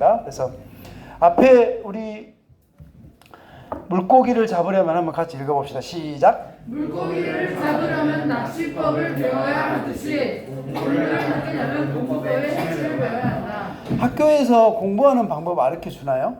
하겠습니다. 그래서 앞에 우리 물고기를 잡으려면 한번 같이 읽어봅시다. 시작. 물고기를 잡으려면 낚시법을 배워야 하듯이 공부를 하려면 공부법의 핵심을 배워야 한다. 학교에서 공부하는 방법 가르쳐 주나요?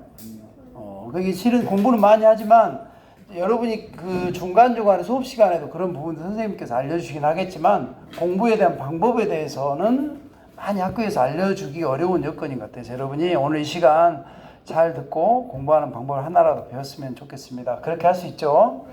어, 그게 실은 공부는 많이 하지만 여러분이 그 중간중간에 수업 시간에도 그런 부분도 선생님께서 알려주시긴 하겠지만 공부에 대한 방법에 대해서는 많이 학교에서 알려주기 어려운 여건인 것 같아요. 여러분이 오늘 이 시간 잘 듣고 공부하는 방법을 하나라도 배웠으면 좋겠습니다. 그렇게 할 수 있죠?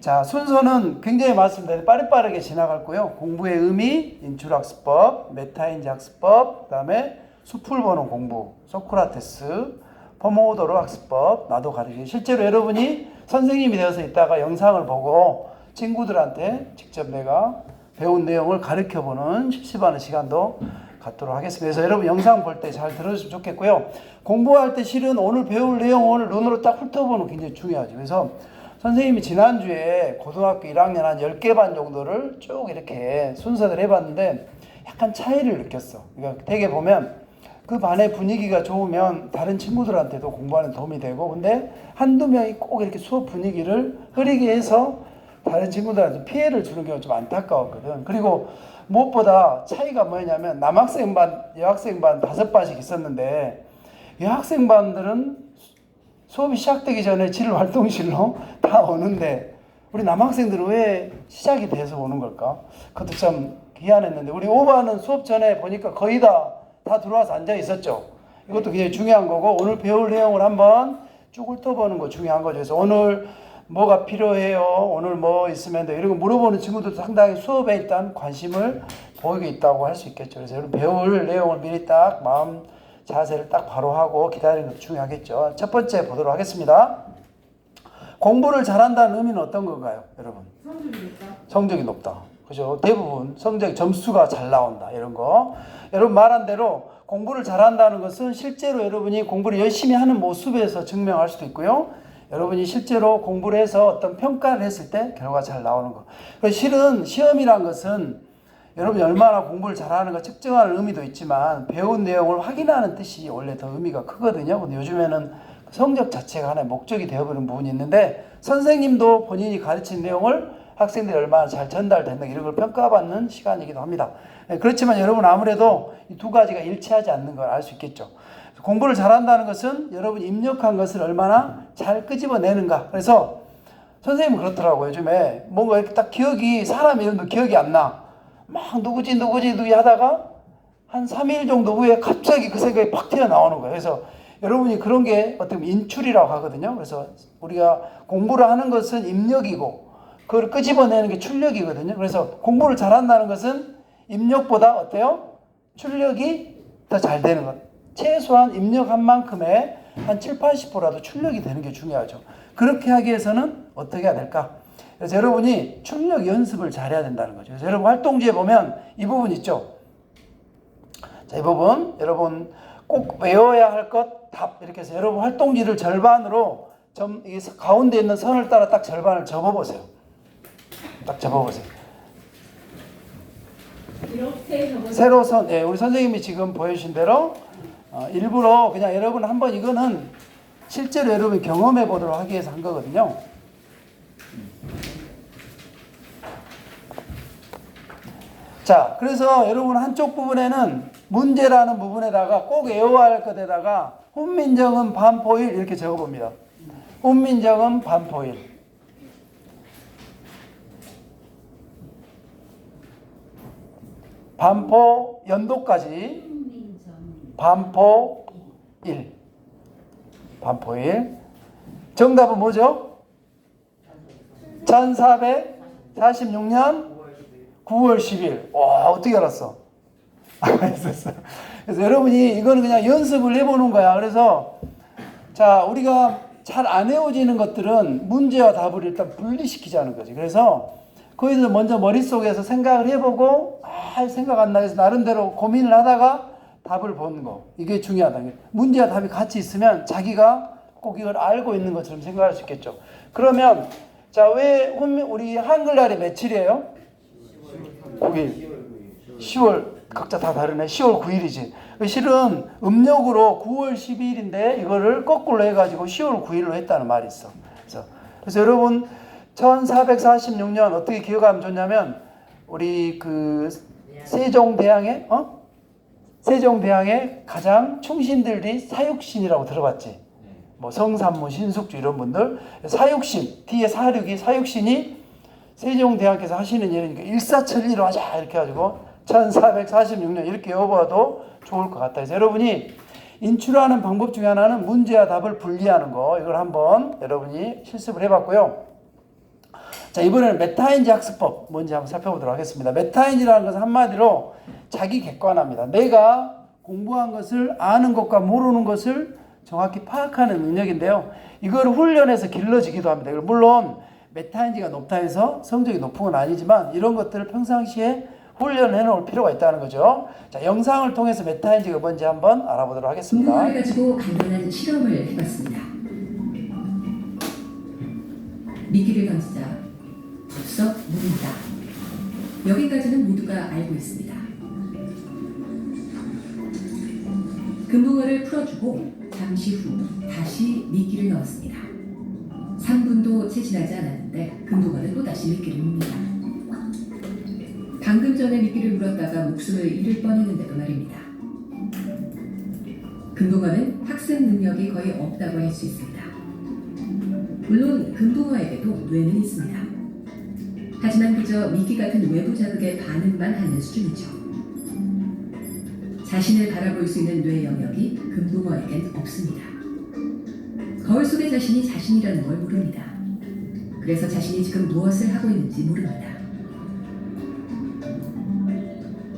자, 순서는 굉장히 많습니다. 빠르빠르게 지나갈 거요. 공부의 의미, 인출학습법, 메타인지 학습법, 그 다음에 숲을 보는 공부, 소크라테스, 포모도로 학습법, 나도 가르치기. 실제로 여러분이 선생님이 되어서 있다가 영상을 보고 친구들한테 직접 내가 배운 내용을 가르쳐 보는 실습하는 시간도 갖도록 하겠습니다. 그래서 여러분 영상 볼 때 잘 들어주시면 좋겠고요. 공부할 때 실은 오늘 배울 내용을 눈으로 딱 훑어보는 게 굉장히 중요하죠. 그래서 선생님이 지난주에 고등학교 1학년 한 10개 반 정도를 쭉 이렇게 순서를 해봤는데 약간 차이를 느꼈어. 그러니까 되게 보면 그 반의 분위기가 좋으면 다른 친구들한테도 공부하는 도움이 되고 근데 한두 명이 꼭 이렇게 수업 분위기를 흐리게 해서 다른 친구들한테 피해를 주는 경우가 좀 안타까웠거든. 그리고 무엇보다 차이가 뭐냐면 남학생 반, 여학생 반 다섯 반씩 있었는데 여학생 반들은 수업이 시작되기 전에 질 활동실로 다 오는데 우리 남학생들은 왜 시작이 돼서 오는 걸까? 그것도 참 희한했는데 우리 오반은 수업 전에 보니까 거의 다 다 들어와서 앉아 있었죠. 이것도 굉장히 중요한 거고 오늘 배울 내용을 한번 쭉 훑어보는 거 중요한 거죠. 그래서 오늘 뭐가 필요해요? 오늘 뭐 있으면 돼? 이런 거 물어보는 친구들도 상당히 수업에 일단 관심을 보이고 있다고 할 수 있겠죠. 그래서 여러분 배울 내용을 미리 딱 마음 자세를 딱 바로 하고 기다리는 것도 중요하겠죠. 첫 번째 보도록 하겠습니다. 공부를 잘한다는 의미는 어떤 건가요, 여러분? 성적이겠다. 성적이 높다. 그죠? 대부분 성적 점수가 잘 나온다. 이런 거. 여러분 말한 대로 공부를 잘한다는 것은 실제로 여러분이 공부를 열심히 하는 모습에서 증명할 수도 있고요. 여러분이 실제로 공부를 해서 어떤 평가를 했을 때 결과가 잘 나오는 거. 그 실은 시험이란 것은 여러분이 얼마나 공부를 잘하는가 측정하는 의미도 있지만 배운 내용을 확인하는 뜻이 원래 더 의미가 크거든요. 근데 요즘에는 성적 자체가 하나의 목적이 되어버린 부분이 있는데 선생님도 본인이 가르친 내용을 학생들이 얼마나 잘 전달됐는가 이런 걸 평가받는 시간이기도 합니다. 예, 그렇지만 여러분 아무래도 이 두 가지가 일치하지 않는 걸 알 수 있겠죠. 공부를 잘한다는 것은 여러분이 입력한 것을 얼마나 잘 끄집어내는가. 그래서 선생님은 그렇더라고요. 요즘에 뭔가 이렇게 딱 기억이 사람 이름도 기억이 안 나. 막 누구지 누구지 누구지 하다가 한 3일 정도 후에 갑자기 그 생각이 팍 튀어나오는 거예요. 그래서 여러분이 그런 게 어떻게 보면 인출이라고 하거든요. 그래서 우리가 공부를 하는 것은 입력이고 그걸 끄집어내는 게 출력이거든요. 그래서 공부를 잘한다는 것은 입력보다 어때요? 출력이 더 잘 되는 것. 최소한 입력한 만큼의 한 7, 80%라도 출력이 되는 게 중요하죠. 그렇게 하기 위해서는 어떻게 해야 될까? 그래서 여러분이 출력 연습을 잘해야 된다는 거죠. 그래서 여러분 활동지에 보면 이 부분 있죠. 자, 이 부분 여러분 꼭 외워야 할 것 답 이렇게 해서 여러분 활동지를 절반으로 점, 이 가운데 있는 선을 따라 딱 절반을 접어보세요. 딱 접어보세요. 이렇게 적어서 세로 선, 예, 우리 선생님이 지금 보여주신 대로 어, 일부러 그냥 여러분 한번 이거는 실제로 여러분 경험해 보도록 하기 위해서 한 거거든요. 자, 그래서 여러분 한쪽 부분에는 문제라는 부분에다가 꼭 외워야 할 것에다가 훈민정음 반포일 이렇게 적어봅니다. 훈민정음 반포일. 반포 연도까지 반포 1. 반포 1. 정답은 뭐죠? 1446년 9월 10일. 와, 어떻게 알았어? 했었어. 그래서 여러분이 이거는 그냥 연습을 해보는 거야. 그래서 자, 우리가 잘 안 외워지는 것들은 문제와 답을 일단 분리시키자는 거지. 그래서 거기서 먼저 머릿속에서 생각을 해보고, 아, 생각 안 나서 나름대로 고민을 하다가 답을 보는 거. 이게 중요하다. 문제와 답이 같이 있으면 자기가 꼭 이걸 알고 있는 것처럼 생각할 수 있겠죠. 그러면, 자, 왜 우리 한글날이 며칠이에요? 9일. 10월 각자 다 다르네. 10월 9일이지. 실은 음력으로 9월 12일인데 이거를 거꾸로 해가지고 10월 9일로 했다는 말이 있어. 그래서, 그래서 여러분 1446년 어떻게 기억하면 좋냐면 우리 그 세종대왕의 어? 세종대왕의 가장 충신들이 사육신이라고 들어봤지. 뭐 성산무, 신숙주 이런 분들 사육신 뒤에 사륙이 사육신이 세종대왕께서 하시는 일이니까 일사천리로 하자 이렇게 해가지고 1446년 이렇게 여봐도 좋을 것 같다. 그래서 여러분이 인출하는 방법 중에 하나는 문제와 답을 분리하는 거 이걸 한번 여러분이 실습을 해봤고요. 자 이번에는 메타인지 학습법 뭔지 한번 살펴보도록 하겠습니다. 메타인지라는 것은 한마디로 자기 객관화입니다. 내가 공부한 것을 아는 것과 모르는 것을 정확히 파악하는 능력인데요. 이걸 훈련해서 길러지기도 합니다. 물론 메타인지가 높다 해서 성적이 높은 건 아니지만 이런 것들을 평상시에 훈련해 놓을 필요가 있다는 거죠. 자, 영상을 통해서 메타인지가 뭔지 한번 알아보도록 하겠습니다. 가지고 간단한 실험을 해봤습니다. 미끼를 던지자 덥석 물린다. 여기까지는 모두가 알고 있습니다. 금붕어를 풀어주고 잠시 후 다시 미끼를 넣었습니다. 3분도 채 지나지 않았는데 금붕어는 또다시 미끼를 뭅니다. 방금 전에 미끼를 물었다가 목숨을 잃을 뻔했는데도 말입니다. 금붕어는 학습 능력이 거의 없다고 할 수 있습니다. 물론 금붕어에게도 뇌는 있습니다. 하지만 그저 미끼 같은 외부 자극에 반응만 하는 수준이죠. 자신을 바라볼 수 있는 뇌 영역이 금붕어에겐 없습니다. 거울 속의 자신이 자신이라는 걸 모릅니다. 그래서 자신이 지금 무엇을 하고 있는지 모릅니다.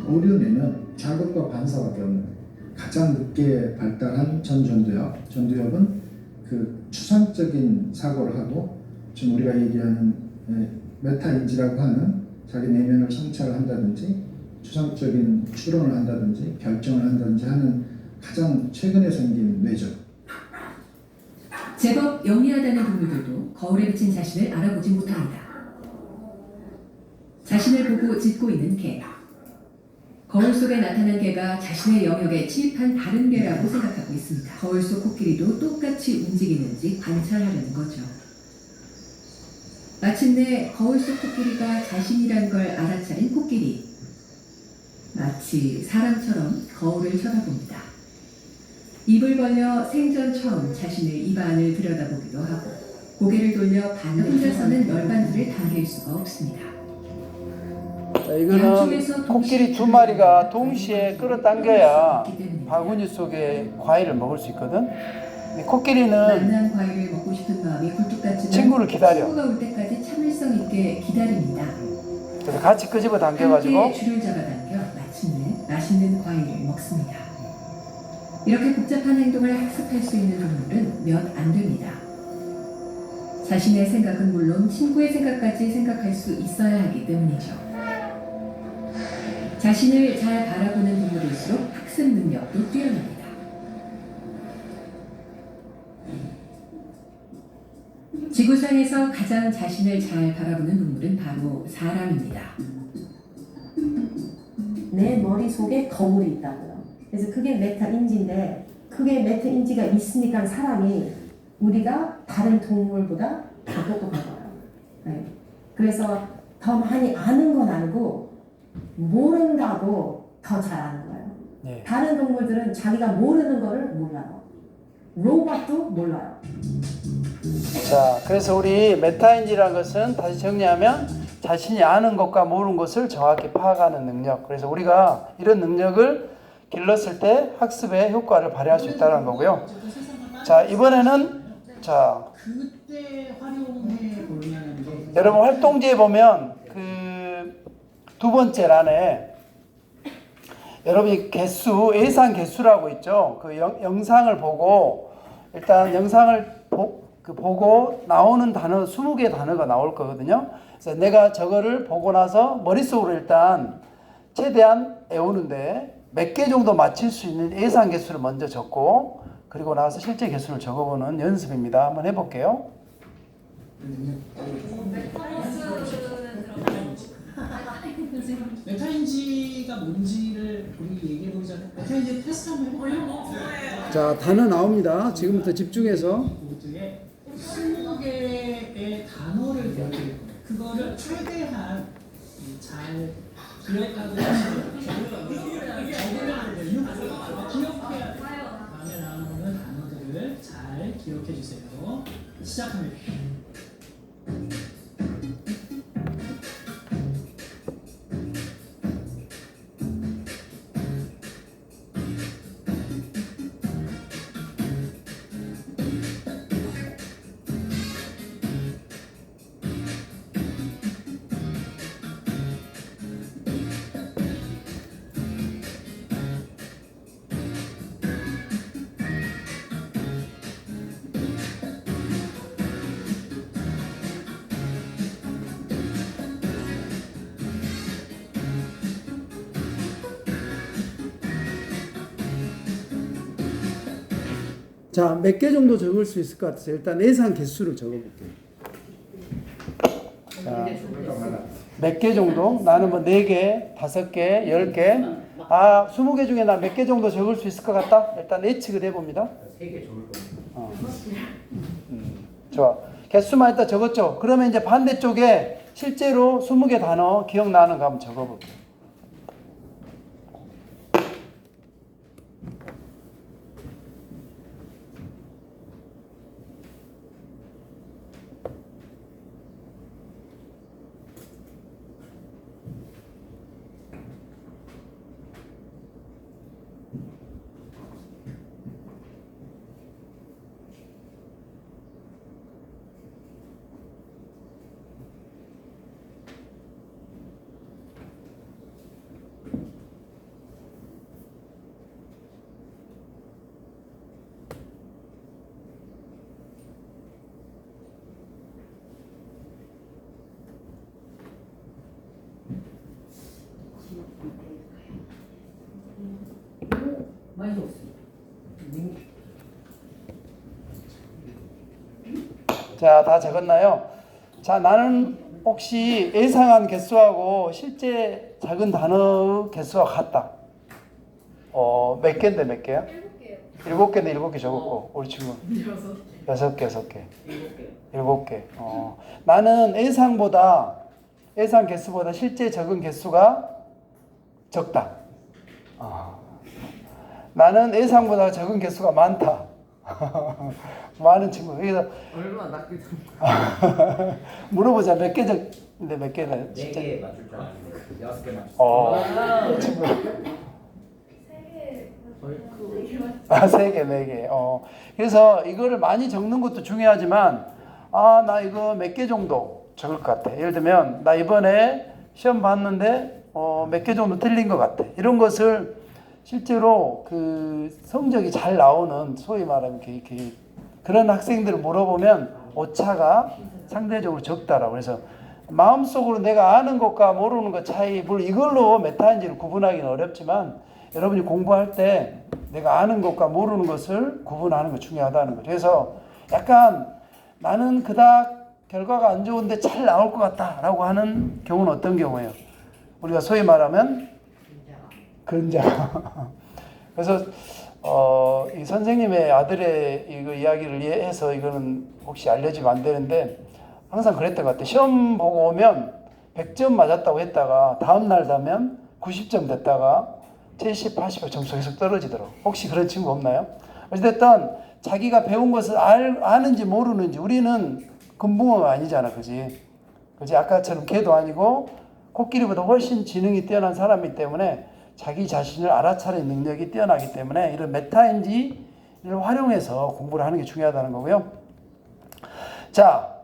오류뇌는 자극과 반사밖에. 가장 늦게 발달한 전전두엽, 전두엽은 그 추상적인 사고를 하고 지금 우리가 얘기하는 예, 메타인지라고 하는 자기 내면을 성찰을 한다든지 추상적인 추론을 한다든지 결정을 한다든지 하는 가장 최근에 생긴 뇌죠. 제법 영리하다는 동물들도 거울에 비친 자신을 알아보지 못합니다. 자신을 보고 짖고 있는 개. 거울 속에 나타난 개가 자신의 영역에 침입한 다른 개라고 생각하고 있습니다. 거울 속 코끼리도 똑같이 움직이는지 관찰하려는 거죠. 마침내 거울 속 코끼리가 자신이란 걸 알아차린 코끼리. 마치 사람처럼 거울을 쳐다봅니다. 입을 벌려 생전 처음 자신의 입안을 들여다보기도 하고 고개를 돌려 반 혼자서는 열반들을 당길 수가 없습니다. 자, 이거는 코끼리 두 마리가 동시에 끌어당겨야 바구니 속에 과일을 먹을 수 있거든. 이 코끼리는 과일을 먹고 싶은 마음이 굴뚝같지만 친구를 기다려. 친구가 올 때까지 참을성 있게 기다립니다. 그래서 같이 끄집어 당겨가지고 함께 줄을 잡아당겨 마침내 맛있는 과일을 먹습니다. 이렇게 복잡한 행동을 학습할 수 있는 동물은 몇 안 됩니다. 자신의 생각은 물론 친구의 생각까지 생각할 수 있어야 하기 때문이죠. 자신을 잘 바라보는 동물일수록 학습 능력도 뛰어납니다. 지구상에서 가장 자신을 잘 바라보는 동물은 바로 사람입니다. 내 머릿속에 거울이 있다고요. 그래서 그게 메타인지인데 그게 메타인지가 있으니까 사람이 우리가 다른 동물보다 더 똑똑한 거예요. 네. 그래서 더 많이 아는 건 알고 모른다고 더잘 아는 거예요. 네. 다른 동물들은 자기가 모르는 거를 몰라요. 로봇도 몰라요. 자, 그래서 우리 메타인지라는 것은 다시 정리하면 자신이 아는 것과 모르는 것을 정확히 파악하는 능력. 그래서 우리가 이런 능력을 길렀을 때 학습의 효과를 발휘할 수 있다는 거고요. 자, 이번에는 자, 여러분 활동지에 보면 그 두 번째 란에 여러분이 개수 예상 개수라고 있죠. 그 영, 영상을 보고 일단 영상을 보, 그 보고 나오는 단어 20개 단어가 나올 거거든요. 그래서 내가 저거를 보고 나서 머릿속으로 일단 최대한 외우는데 몇 개 정도 맞힐 수 있는 예상 개수를 먼저 적고 그리고 나서 실제 개수를 적어보는 연습입니다. 한번 해볼게요. 메타인지가 뭔지를 우리 얘기해 보기 전에 메타인지 테스트 한번 해볼까요? 자, 단어 나옵니다. 지금부터 집중해서. 보드에 20개의 단어를 배워야 돼요. 그거를 최대한 이잘 기억하고 기억해야 돼요. 다음에 나오는 단어들을 잘 기억해 주세요. 시작합니다. 자, 몇 개 정도 적을 수 있을 것 같아요. 일단 예상 개수를 적어볼게요. 자, 몇 개 정도? 나는 뭐네 개, 다섯 개, 열 개. 아, 스무 개 중에 나 몇 개 정도 적을 수 있을 것 같다? 일단 예측을 해봅니다. 세개 좋을 겁니다. 어. 음, 좋아. 개수만 일단 적었죠? 그러면 이제 반대쪽에 실제로 20개 단어 기억나는 거 한번 적어볼게요. 많이 좋습니다. 자, 다 적었나요? 자, 나는 혹시 예상한 개수하고 실제 작은 단어 개수가 같다. 어, 몇 개인데 몇 개야? 일곱 개인데 일곱 개 적었고, 우리 친구. 여섯 개, 여섯 개. 일곱 개. 일곱 개. 어, 나는 예상보다, 예상 개수보다 실제 적은 개수가 적다. 어. 나는 예상보다 적은 개수가 많다. 많은 친구. 얼마나 낚일 수 물어보자. 몇 개 적인데 몇 개나요? 진짜. 네개 맞출 줄 알았는데 여섯 개 맞췄어. 어. 친구. 아, 세 개, 네 개. 어. 그래서 이거를 많이 적는 것도 중요하지만, 아, 나 이거 몇 개 정도 적을 것 같아. 예를 들면, 나 이번에 시험 봤는데, 어, 몇 개 정도 틀린 것 같아. 이런 것을 실제로 그 성적이 잘 나오는, 소위 말하면 이렇게, 이렇게 그런 학생들을 물어보면 오차가 상대적으로 적다라고. 그래서 마음속으로 내가 아는 것과 모르는 것 차이, 물론 이걸로 메타인지를 구분하기는 어렵지만, 여러분이 공부할 때 내가 아는 것과 모르는 것을 구분하는 거 중요하다는 거죠. 그래서 약간 나는 그닥 결과가 안 좋은데 잘 나올 것 같다라고 하는 경우는 어떤 경우예요? 우리가 소위 말하면 근자. 그래서 어, 이 선생님의 아들의 이거 이야기를 이해해서 이거는 혹시 알려지면 안 되는데 항상 그랬던 것 같아요. 시험 보고 오면 100점 맞았다고 했다가 다음 날 되면 90점 됐다가 70, 80 점수가 계속 떨어지더라고. 혹시 그런 친구 없나요? 어쨌든 자기가 배운 것을 알, 아는지 모르는지 우리는 금붕어가 아니잖아. 그지? 그지? 아까처럼 개도 아니고 코끼리보다 훨씬 지능이 뛰어난 사람이기 때문에 자기 자신을 알아차리는 능력이 뛰어나기 때문에 이런 메타인지를 활용해서 공부를 하는 게 중요하다는 거고요. 자,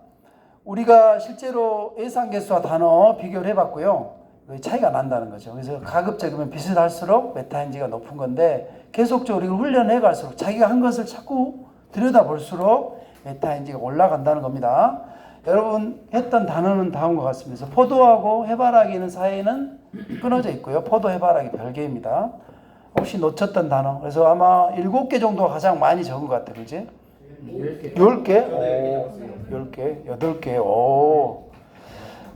우리가 실제로 예상 개수와 단어 비교를 해봤고요. 그 차이가 난다는 거죠. 그래서 가급적이면 비슷할수록 메타인지가 높은 건데 계속적으로 이걸 훈련해 갈수록 자기가 한 것을 자꾸 들여다볼수록 메타인지가 올라간다는 겁니다. 여러분 했던 단어는 다음과 같습니다. 포도하고 해바라기는 사이에는 끊어져 있고요. 포도 해바라기 별개입니다. 혹시 놓쳤던 단어. 그래서 아마 일곱 개 정도가 가장 많이 적은 것 같아요. 그지? 열 개. 열 개? 오, 열 개, 여덟 개. 오.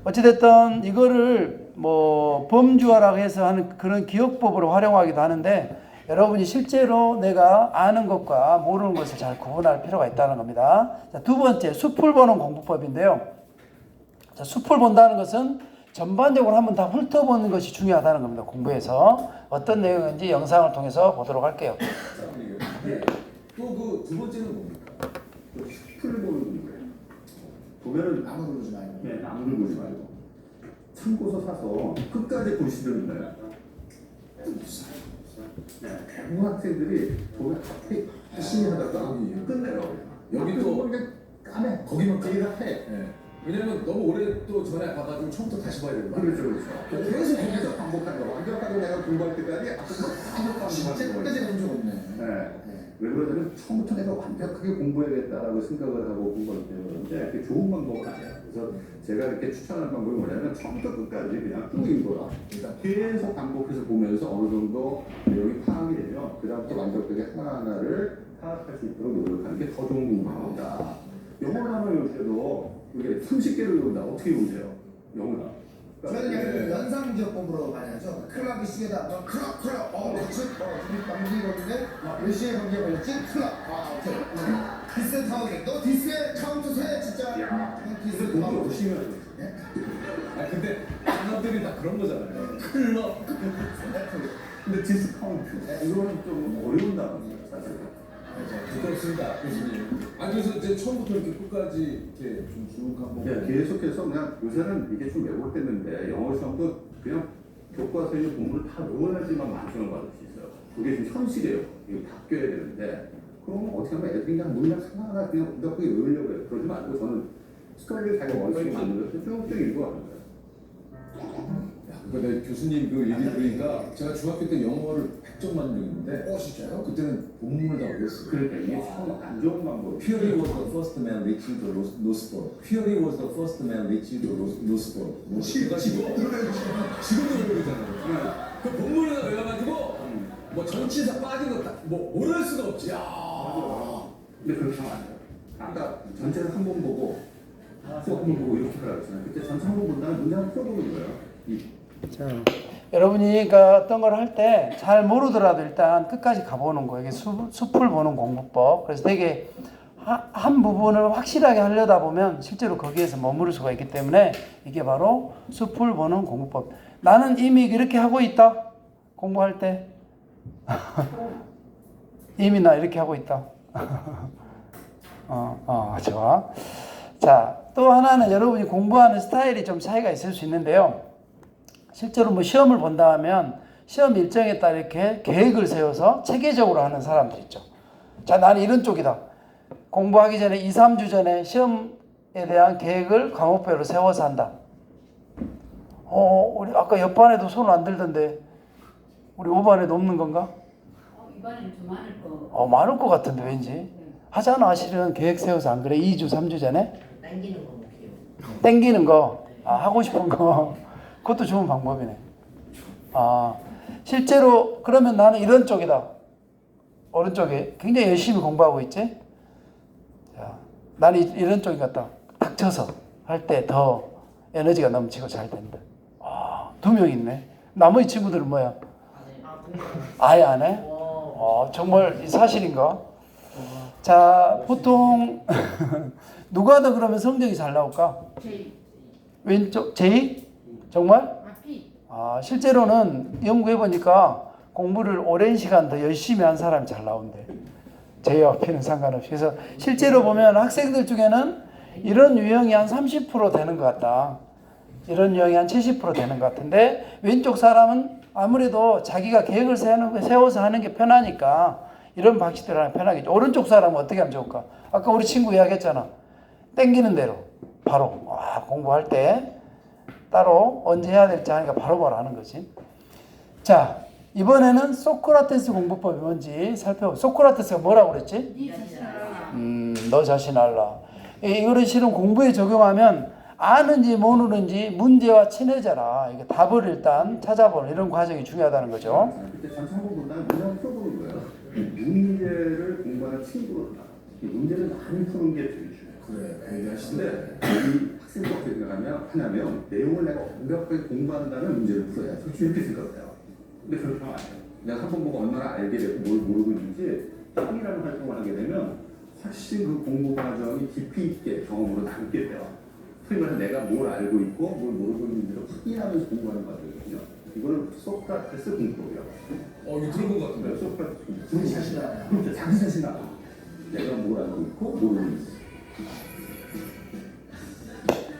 어찌됐든 이거를 뭐 범주화라고 해서 하는 그런 기억법으로 활용하기도 하는데 여러분이 실제로 내가 아는 것과 모르는 것을 잘 구분할 필요가 있다는 겁니다. 자, 두 번째, 숲을 보는 공부법인데요. 자, 숲을 본다는 것은 전반적으로 한번 다 훑어보는 것이 중요하다는 겁니다. 공부에서 어떤 내용인지 영상을 통해서 보도록 할게요. 또그 두 번째는 뭡니까? 풀을 보는 거예요. 보면은 나무를 보지 말고. 네, 나무를 보지 말고. 참고서 사서 끝까지 보시는 거예요. 네, 대부분 학생들이 보면 앞에 열심히 하다가 끝내요. 여기 또- 그냥 까매. 거기만 거기다 해. 예. 왜냐면 너무 오래 또 전에 봐가지고 처음부터 다시 봐야 되는 거 그렇죠, 그렇죠. 계속 계속 반복하는 거. 완벽하게 내가 공부할 때까지 반복 진짜 반복하는 끝까지 거예요. 가는 적 없네. 네. 왜 그러냐면 처음부터 내가 완벽하게 공부해야겠다라고 생각을 하고 공부할 때 그런데 그게 좋은 방법은 아니에요. 그래서 제가 이렇게 추천하는 방법이 뭐냐면 처음부터 끝까지 그냥 쭉 읽어라. 그러니까 계속 반복해서 보면서 어느 정도 내용이 파악이 되면 그다음부터 완벽하게 하나하나를 파악할 수 있도록 노력하는 게 더 좋은 공부입니다. 영어를 하면 요새도 이게 30개를 외운다. 어떻게 외우세요? 영어나. 저는 네. 약간 연상 지역 공부로 많이 하죠. 클락이 시계다. 너 클락 클락. 어 그렇지. 어 우리 남기거든요. 몇 시에 경기에 걸렸지? 클락. 아 오케이. 응. 디스 타운에 너 디스에 카운트 세 진짜. 응, 디스 공부 타운. 열심히 해야 돼. 아 근데 사람들이 다 그런 거잖아요. 클럽. 근데 디스카운트 이거는 좀 어려운 단어입니다 사실. 부끄럽습니다, 교수님. 아 그래서 이제 처음부터 이렇게 끝까지 이렇게 좀쭉 한번. 네, 계속해서 그냥 요새는 이게 좀 왜곡됐는데 영어 시험도 그냥 교과서에 있는 공부를 다 외워야지만 만점을 받을 수 있어요. 그게 지금 현실이에요. 이거 바뀌어야 되는데 그럼 어떻게 하면 애들이 그냥 문장 하나하나 그냥 완벽하게 외우려고 해요. 그러지 말고 저는 스토리를 자기 원칙에 것을 쭉쭉 읽어가는 거예요. 야, 그러니까 내 교수님 그 얘기 들으니까 제가 중학교 때 영어를 100점 만점인데 어 진짜요? 그때는 본문을 다 외웠어요. 그러니까 이게 참안 좋은 방법이에요. Fury was the first man reaching the Rose- Noseboro. Fury was the first man reaching the Rose- Noseboro. 뭐 지금 지금 지금도 외우잖아요. 그 본문을 외워가지고 뭐 정치에서 빠진 거뭐 모를 수가 없지. 야. 근데 그렇게 하면 안 돼요. 아까 전체를 한 번 보고 또한번 보고 이렇게 하라고 했잖아요. 그때 전체 한 번 본 다음에 문장을 풀어보는 거예요. 이 자, 여러분이 그 어떤 걸 할 때 잘 모르더라도 일단 끝까지 가보는 거예요. 이게 숲, 숲을 보는 공부법. 그래서 되게 하- 한 부분을 확실하게 하려다 보면 실제로 거기에서 머무를 수가 있기 때문에 이게 바로 숲을 보는 공부법. 나는 이미 이렇게 하고 있다. 공부할 때. 이미 나 이렇게 하고 있다. 어, 어, 좋아. 자, 또 하나는 여러분이 공부하는 스타일이 좀 차이가 있을 수 있는데요. 실제로 뭐 시험을 본다 하면 시험 일정에 따라 이렇게 계획을 세워서 체계적으로 하는 사람들 있죠. 자, 나는 이런 쪽이다. 공부하기 전에 2, 3주 전에 시험에 대한 계획을 과목별로 세워서 한다. 어, 우리 아까 옆반에도 손 안 들던데 우리 5반에도 없는 건가? 어, 이번엔 좀 많을 거. 어, 많을 것 같은데 왠지. 하잖아, 실은 계획 세워서 안 그래? 2주, 3주 전에? 당기는 거 목표요. 땡기는 거, 아, 하고 싶은 거, 그것도 좋은 방법이네. 아, 실제로 그러면 나는 이런 쪽이다. 오른쪽에 굉장히 열심히 공부하고 있지? 자, 나는 이- 이런 것 같다. 닥쳐서 할 때 더 에너지가 넘치고 잘 된다. 아, 두명 있네. 나머지 친구들은 뭐야? 아, 아예 안 해? 어, 정말 이 사실인가? 자, 보통 누가 더 그러면 성적이 잘 나올까? 왼쪽 제이? 정말? 아, 실제로는 연구해 보니까 공부를 오랜 시간 더 열심히 한 사람이 잘 나온대. 제이와 P는 상관없이. 그래서 실제로 보면 학생들 중에는 이런 유형이 한 30% 되는 것 같다. 이런 유형이 한 70% 되는 것 같은데 왼쪽 사람은 아무래도 자기가 계획을 세워서 하는 게 편하니까 이런 방식대로 하면 편하겠죠. 오른쪽 사람은 어떻게 하면 좋을까? 아까 우리 친구 이야기했잖아. 땡기는 대로 바로 아, 공부할 때 따로 언제 해야 될지 하니까 바로바로 하는 거지. 자, 이번에는 소크라테스 공부법이 뭔지 살펴보. 소크라테스가 뭐라고 그랬지? 네. 음, 너 자신 알라. 이- 이거를 실은 공부에 적용하면 아는지 모르는지 문제와 친해져라. 이게 답을 일단 찾아보는 이런 과정이 중요하다는 거죠. 그때 풀어보는 거예요. 문제를 공부하는 친구로다. 이 문제를 많이 푸는 게 되게 중요해요. 그래 그 얘기 하시는데 이학 어떻게 생각하냐 하냐면 내용을 내가 완벽하게 공부한다는 문제를 풀어야 솔직히 이렇게 생각해요. 근데 그렇게 하면 안 돼요. 내가 한 번 보고 얼마나 알게 되고 뭘 모르고 있는지 땅이라는 활동을 하게 되면 훨씬 그 공부 과정이 깊이 있게 경험으로 남게 돼요. 소위 말해서 내가 뭘 알고 있고 뭘 모르고 있는지를 확인하면서 공부하는 과정이거든요. 이거는 소크라테스 공부예요 어 이거 들어본 것 같은데. 네, 소크라테스 자기 자신 알아 자기 자신 알아 내가 뭘 알고 있고 모르고 있어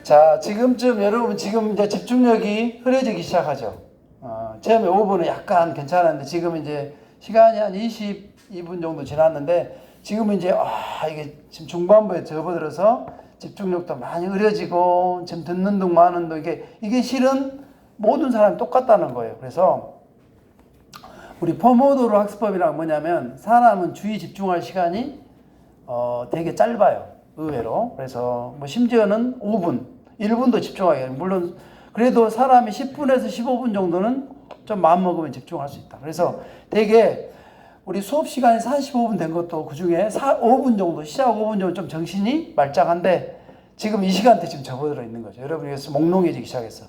자, 지금쯤 여러분 지금 이제 집중력이 흐려지기 시작하죠. 어, 처음에 5분은 약간 괜찮았는데 지금 이제 시간이 한 22분 정도 지났는데 지금은 이제 아, 이게 지금 중반부에 접어들어서 집중력도 많이 흐려지고 지금 듣는 둥 마는 둥 이게 이게 실은 모든 사람이 똑같다는 거예요. 그래서 우리 포모도로 학습법이란 뭐냐면 사람은 주의 집중할 시간이 어, 되게 짧아요. 의외로. 그래서 뭐 심지어는 5분, 1분도 집중하기. 물론 그래도 사람이 10분에서 15분 정도는 좀 마음 먹으면 집중할 수 있다. 그래서 되게 우리 수업 시간이 45분 된 것도 그 중에 5분 정도, 시작 5분 정도 좀 정신이 말짱한데 지금 이 시간대 지금 접어들어 있는 거죠. 여러분이 그래서 몽롱해지기 시작했어.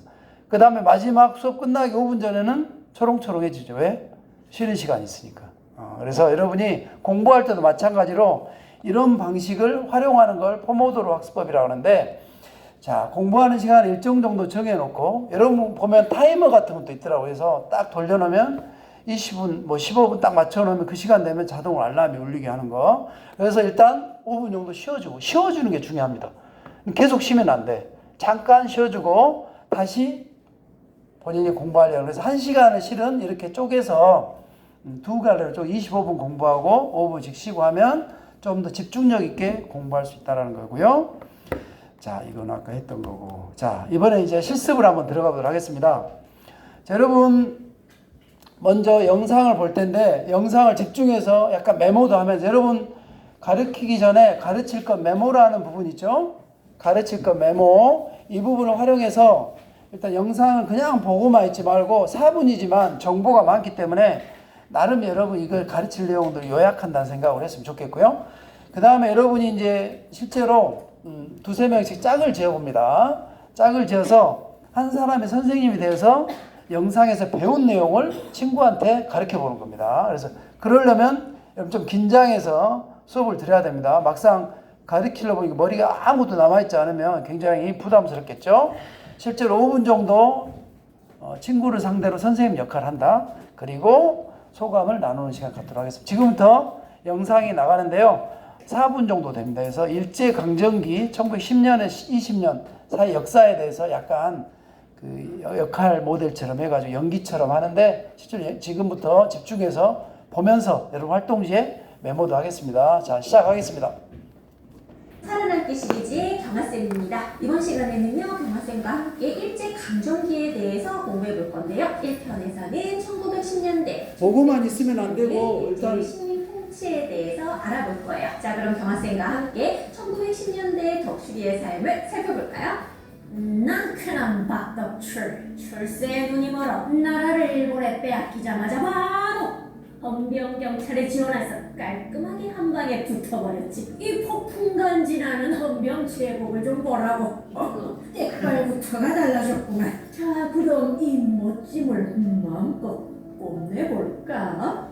그 다음에 마지막 수업 끝나기 5분 전에는 초롱초롱해지죠. 왜? 쉬는 시간이 있으니까. 어, 그래서 여러분이 공부할 때도 마찬가지로 이런 방식을 활용하는 걸 포모도로 학습법이라고 하는데 자 공부하는 시간 일정 정도 정해놓고 여러분 보면 타이머 같은 것도 있더라고요. 그래서 딱 돌려놓으면 20분 뭐 15분 딱 맞춰놓으면 그 시간 되면 자동으로 알람이 울리게 하는 거. 그래서 일단 5분 정도 쉬어주고 쉬어주는 게 중요합니다. 계속 쉬면 안 돼. 잠깐 쉬어주고 다시 본인이 공부하려고 그래서 한 시간을 실은 이렇게 쪼개서 음, 두 갈래로 쪼 25분 공부하고 5분씩 쉬고 하면 좀 더 집중력 있게 공부할 수 있다는 거고요. 자, 이건 아까 했던 거고. 자, 이번에 이제 실습을 한번 들어가 보도록 하겠습니다. 자, 여러분 먼저 영상을 볼 텐데 영상을 집중해서 약간 메모도 하면서 여러분 가르치기 전에 가르칠 것 메모라는 부분 있죠? 가르칠 것 메모 이 부분을 활용해서 일단 영상을 그냥 보고만 있지 말고 4분이지만 정보가 많기 때문에 나름 여러분 이걸 가르칠 내용들을 요약한다는 생각을 했으면 좋겠고요. 그 다음에 여러분이 이제 실제로 음, 두세 명씩 짝을 지어봅니다. 짝을 지어서 한 사람의 선생님이 되어서 영상에서 배운 내용을 친구한테 가르쳐 보는 겁니다. 그래서 그러려면 좀 긴장해서 수업을 드려야 됩니다. 막상 가르치려고 머리가 아무것도 남아있지 않으면 굉장히 부담스럽겠죠. 실제로 5분 정도 어, 친구를 상대로 선생님 역할을 한다. 그리고 소감을 나누는 시간 갖도록 하겠습니다. 지금부터 영상이 나가는데요. 4분 정도 됩니다. 그래서 일제강점기 1910년에 20년 사이 역사에 대해서 약간 그 역할 모델처럼 해가지고 연기처럼 하는데 실제로 지금부터 집중해서 보면서 여러분 활동지에 메모도 하겠습니다. 자, 시작하겠습니다. 살아남기 시리즈의 경화쌤입니다. 이번 시간에는요, 경화쌤과 함께 일제강점기에 대해서 공부해 볼 건데요. 1편에서는 1910년대 보고만 있으면 안 식민 통치에 대해서 알아볼 거예요. 자, 그럼 경화쌤과 함께 1910년대 덕수리의 삶을 살펴볼까요? 난 그런 박덕출 출세에 눈이 멀어 나라를 일본에 빼앗기자마자 바로 헌병 경찰에 지원해서 깔끔하게 한 방에 붙어버렸지. 이 폭풍간지나는 헌병 제복을 좀 보라고. 어, 때깔부터가 달라졌구만. 자, 그럼 이 멋짐을 마음껏 뽐내볼까?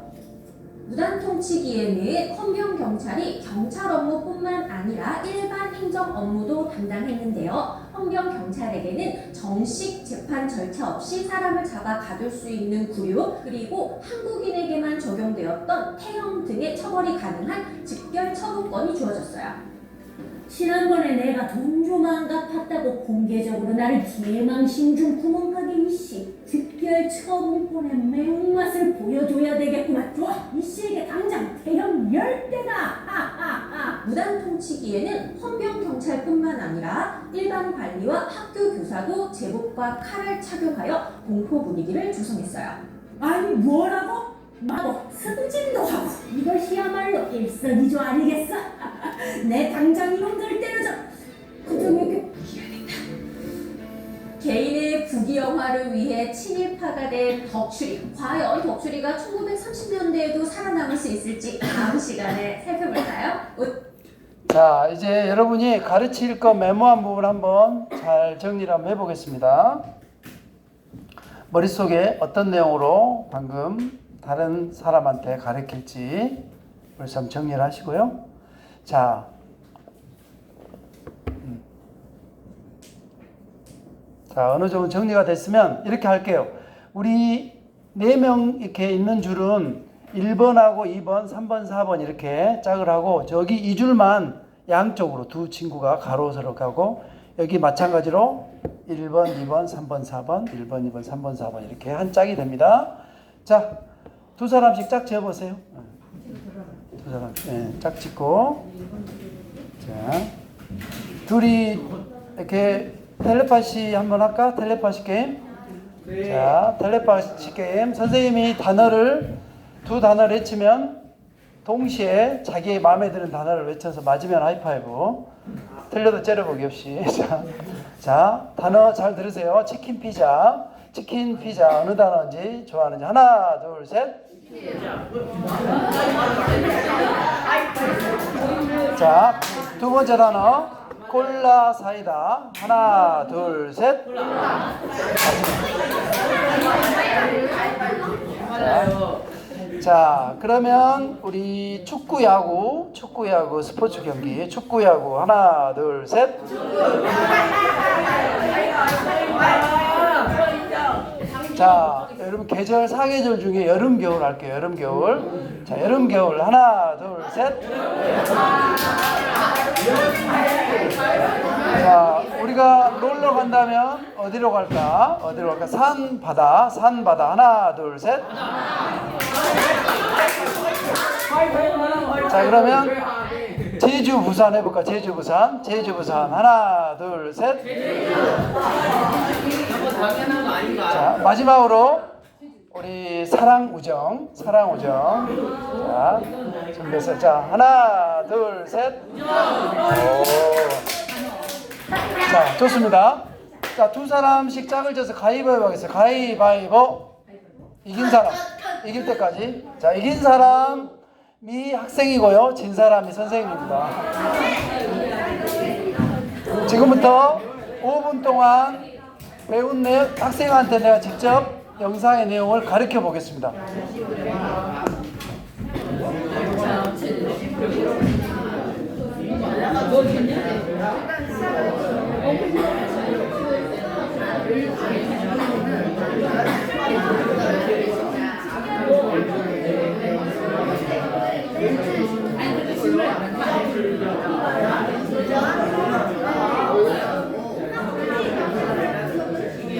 무단 통치기에는 헌병 경찰이 경찰 업무뿐만 아니라 일반 행정 업무도 담당했는데요. 헌병 경찰에게는 정식 재판 절차 없이 사람을 잡아 가둘 수 있는 구류 그리고 한국인에게만 적용되었던 태형 등의 처벌이 가능한 직결 처분권이 주어졌어요. 지난번에 내가 돈 좀 안 갚았다고 공개적으로 나를 개망신 중 구멍가게 이씨 즉결 처분권의 매운맛을 보여줘야 되겠구만 좋아 이씨에게 당장 대형 열대다 하하하 무단 통치기에는 헌병 경찰뿐만 아니라 일반 관리와 학교 교사도 제복과 칼을 착용하여 공포 분위기를 조성했어요. 아니 뭐라고? 마고 승진도 하고 이것이야말로 일석이조 아니겠어? 내 당장 이놈들 때려줘 그중에 개인의 부귀영화를 위해 친일파가 된 덕출이 과연 덕출이가 1930년대에도 살아남을 수 있을지 다음 시간에 살펴볼까요? 우- 자, 이제 여러분이 가르칠 거 메모한 부분 한번 잘 정리를 한번 해보겠습니다. 머릿속에 어떤 내용으로 방금 다른 사람한테 가르칠지 한번 정리를 하시고요. 자, 음. 자, 어느 정도 정리가 됐으면 이렇게 할게요. 우리 네 명 이렇게 있는 줄은 1번하고 2번, 3번, 4번 이렇게 짝을 하고 저기 이 줄만 양쪽으로 두 친구가 가로세로 가고 여기 마찬가지로 1번, 2번, 3번, 4번, 1번, 2번, 3번, 4번 이렇게 한 짝이 됩니다. 자, 두 사람씩 짝 지어보세요. 두 사람, 예, 짝 짓고 자, 둘이 이렇게 텔레파시 한번 할까? 텔레파시 게임. 자, 텔레파시 게임. 선생님이 단어를 두 단어를 외치면 동시에 자기의 마음에 드는 단어를 외쳐서 맞으면 하이파이브. 틀려도 째려보기 없이. 자, 자, 단어 잘 들으세요. 치킨 피자. 치킨 피자 어느 단어인지 좋아하는지 하나, 둘, 셋. 자, 두 번째 단어 콜라 사이다. 하나, 둘, 셋. 자, 자, 그러면 우리 축구 야구, 축구 야구 스포츠 경기, 축구 야구 하나, 둘, 셋. 자, 여러분 계절 사계절 중에 여름 겨울 할게요. 여름 겨울. 자, 여름 겨울 하나, 둘, 셋. 자, 우리가 놀러 간다면 어디로 갈까? 어디로 갈까? 산, 바다, 산, 바다. 하나, 둘, 셋. 자, 그러면 제주, 부산 해볼까? 제주, 부산. 제주, 부산. 하나, 둘, 셋. 자, 마지막으로 우리 사랑, 우정. 사랑, 우정. 자, 준비해서. 자, 하나, 둘, 셋. 오. 자, 좋습니다. 자, 두 사람씩 짝을 져서 가위바위보 하겠습니다. 가위바위보. 이긴 사람. 이길 때까지. 자, 이긴 사람 이 학생이고요. 진 사람이 선생님입니다. 지금부터 5분 동안 배운 내 학생한테 내가 직접 영상의 내용을 가르쳐 보겠습니다. 어,